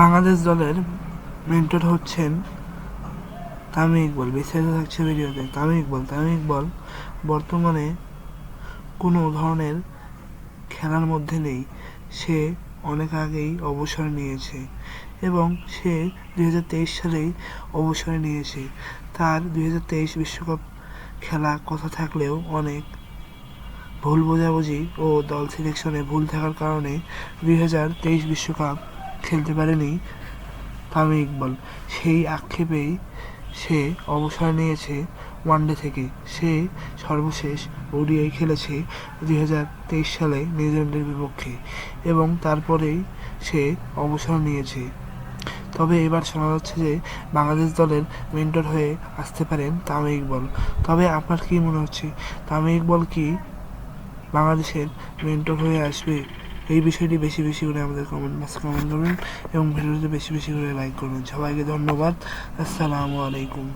বাংলাদেশ দলের মেন্টর হচ্ছেন তামিম ইকবল। বিস্তারিত থাকছে ভিডিওতে। তামিম ইকবল তামিম ইকবল বর্তমানে কোনো ধরনের খেলার মধ্যে নেই। সে অনেক আগেই অবসর নিয়েছে এবং সে দুই হাজার তেইশ সালেই অবসর নিয়েছে। তার দুই হাজার তেইশ বিশ্বকাপ খেলা কথা থাকলেও অনেক ভুল বোঝাবুঝি ও দল সিলেকশনে ভুল থাকার কারণে দুই হাজার তেইশ বিশ্বকাপ খেলতে পারেনি। তামিম ইকবল সেই আক্ষেপেই সে অবসর নিয়েছে ওয়ানডে থেকে। সে সর্বশেষ ওডিআই খেলেছে দুই হাজার তেইশ সালে নিউজিল্যান্ডের বিপক্ষে এবং তারপরেই সে অবসর নিয়েছে। তবে এবার শোনা যাচ্ছে যে বাংলাদেশ দলের মেন্টর হয়ে আসতে পারেন তামিম ইকবল তবে আপনার কি মনে হচ্ছে? তামিম ইকবল কি বাংলাদেশের মেন্টর হয়ে আসবে? এই বিষয়টি বেশি বেশি করে আমাদের কমেন্ট বক্সে কমেন্ট করবেন এবং ভিডিওটি বেশি বেশি করে লাইক করবেন। সবাইকে ধন্যবাদ। আসসালামু আলাইকুম।